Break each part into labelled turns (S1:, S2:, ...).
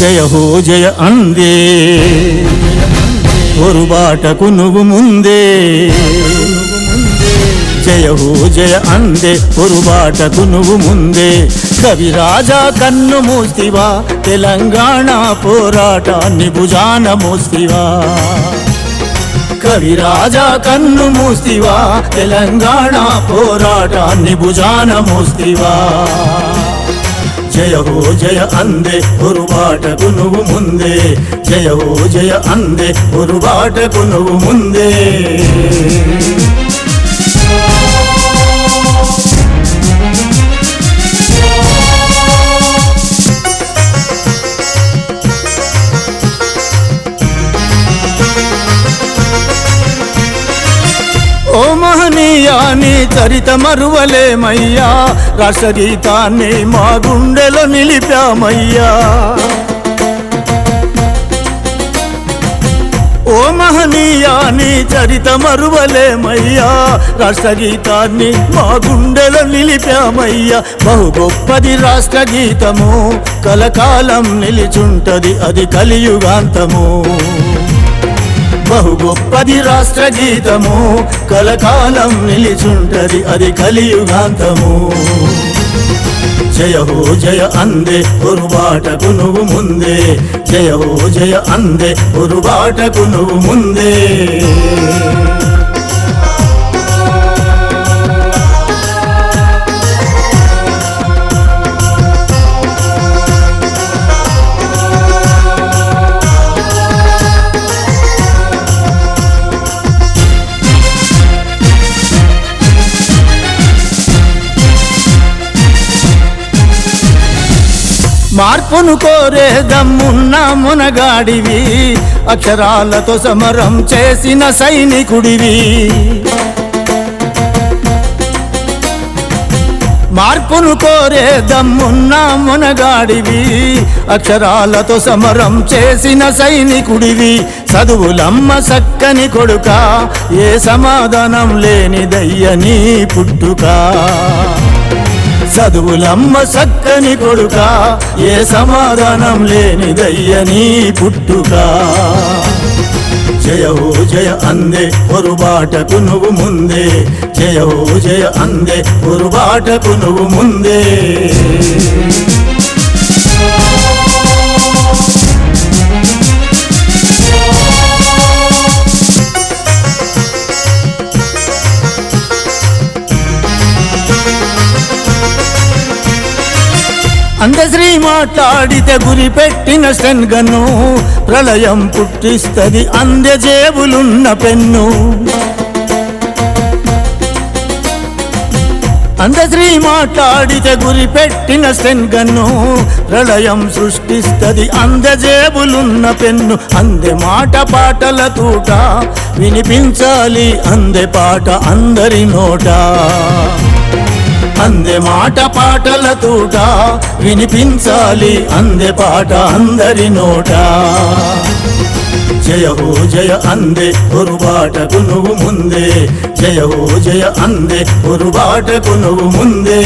S1: జయ హో జయ అందే. పొరుబాటకు నువ్వు ముందే. జయ హో జయ అందే పొరుబాటకు నువ్వు ముందే. కవిరాజా కన్ను మూస్తివా తెలంగాణ పోరాటాన్ని భుజాన మోస్తివా కవిరాజా కన్ను మూస్తివా తెలంగాణ పోరాటాన్ని భుజాన మోస్తివా జయ హో జయ అందే పొరుబాటకు నువ్వు ముందే. జయ హో జయ అందే పొరుబాటకు నువ్వు ముందే. నీ చరిత మరువలేమయ్యా. రాష్ట్రగీతాన్ని మా గుండెలో నిలిపామయ్యా. ఓ మహనీయా నీ చరిత మరువలేమయ్యా. రాష్ట్రగీతాన్ని మా గుండెలో నిలిపామయ్యా. బహు గొప్పది రాష్ట్రగీతము. కలకాలం నిలిచుంటది అది కలియుగాంతము. బహు గొప్పది రాష్ట్ర గీతము. కలకాలం నిలిచుంటది అది కలియుగాంతము. జయ హో జయ అందే పొరుబాటకు నువ్వు ముందే. జయ హో జయ అందే పొరుబాటకు నువ్వు ముందే. మార్పును కోరే దమ్మున్న మునగాడివి అక్షరాలతో సమరం చేసిన సైనికుడివి. మార్పును కోరే దమ్మున్న మునగాడివి అక్షరాలతో సమరం చేసిన సైనికుడివి. చదువులమ్మ సక్కని కొడుక ఏ సమాధానం లేనిదయ్య నీ పుట్టుకా. చదువులమ్మ చక్కని కొడుక ఏ సమాధానం లేనిదయ్య నీ పుట్టుక. జయ జయ అందే పొరుబాటకు నువ్వు ముందే. జయ జయ అందే పొరుబాటకు నువ్వు ముందే. అందశ్రీ మాట్లాడితే గురి పెట్టిన శన్గను ప్రళయం పుట్టిస్తది అందజేబులున్న పెన్ను. అందశ్రీ మాట్లాడితే గురి పెట్టిన శన్గను ప్రళయం సృష్టిస్తది అందజేబులున్న పెన్ను. అందె మాట పాటల తూట వినిపించాలి అందె పాట అందరి నోట. అందే మాట పాటల తూట వినిపించాలి అందే పాట అందరి నోట. జయ హో జయ అందే పొరుబాటకు నువ్వు ముందే. జయ హో జయ అందే పొరుబాటకు నువ్వు ముందే.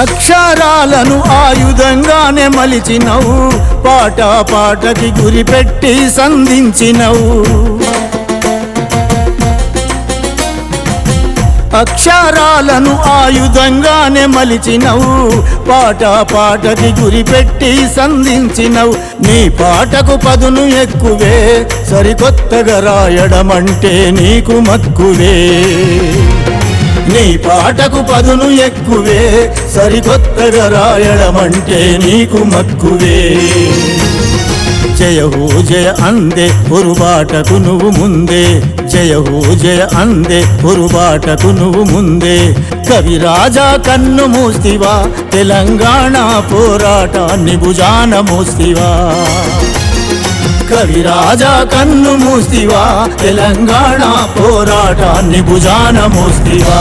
S1: అక్షరాలను ఆయుధంగానే మలిచినవు పాట పాటకి గురి పెట్టి సంధించినవు. అక్షరాలను ఆయుధంగానే మలిచినవు పాట పాటకి గురి పెట్టి సంధించినవు. నీ పాటకు పదును ఎక్కువే సరికొత్తగా రాయడమంటే నీకు మక్కువే. నీ పాటకు పదులు ఎక్కువే సరికొత్తగా రాయడమంటే నీకు మక్కువే. జయ హో జయ అందే పొరుబాటకు నువ్వు ముందే. జయ హో జయ అందే పొరుబాటకు నువ్వు ముందే. కవిరాజా కన్ను మూస్తివా తెలంగాణ పోరాటాన్ని భుజాన మోస్తివా. కవిరాజా కన్ను మూస్తివా? తెలంగాణ పోరాటాన్ని భుజాన మూస్తివా?